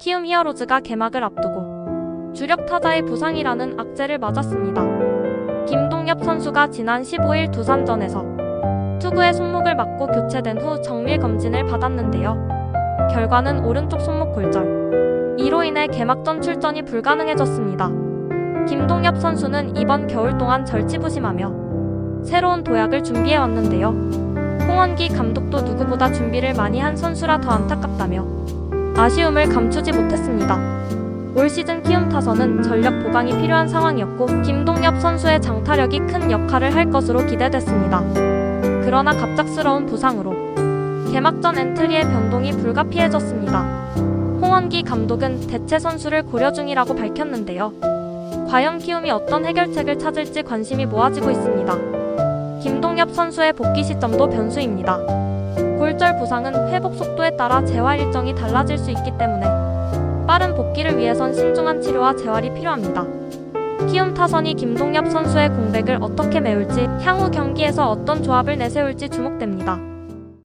키움 히어로즈가 개막을 앞두고 주력 타자의 부상이라는 악재를 맞았습니다. 김동엽 선수가 지난 15일 두산전에서 투구의 손목을 맞고 교체된 후 정밀 검진을 받았는데요. 결과는 오른쪽 손목 골절. 이로 인해 개막전 출전이 불가능해졌습니다. 김동엽 선수는 이번 겨울 동안 절치부심하며 새로운 도약을 준비해 왔는데요. 홍원기 감독도 누구보다 준비를 많이 한 선수라 더 안타깝다며 아쉬움을 감추지 못했습니다. 올 시즌 키움 타선은 전력 보강이 필요한 상황이었고 김동엽 선수의 장타력이 큰 역할을 할 것으로 기대됐습니다. 그러나 갑작스러운 부상으로 개막전 엔트리의 변동이 불가피해졌습니다. 홍원기 감독은 대체 선수를 고려 중이라고 밝혔는데요. 과연 키움이 어떤 해결책을 찾을지 관심이 모아지고 있습니다. 김동엽 선수의 복귀 시점도 변수입니다. 골절 부상은 회복 속도에 따라 재활 일정이 달라질 수 있기 때문에 빠른 복귀를 위해선 신중한 치료와 재활이 필요합니다. 키움 타선이 김동엽 선수의 공백을 어떻게 메울지 향후 경기에서 어떤 조합을 내세울지 주목됩니다.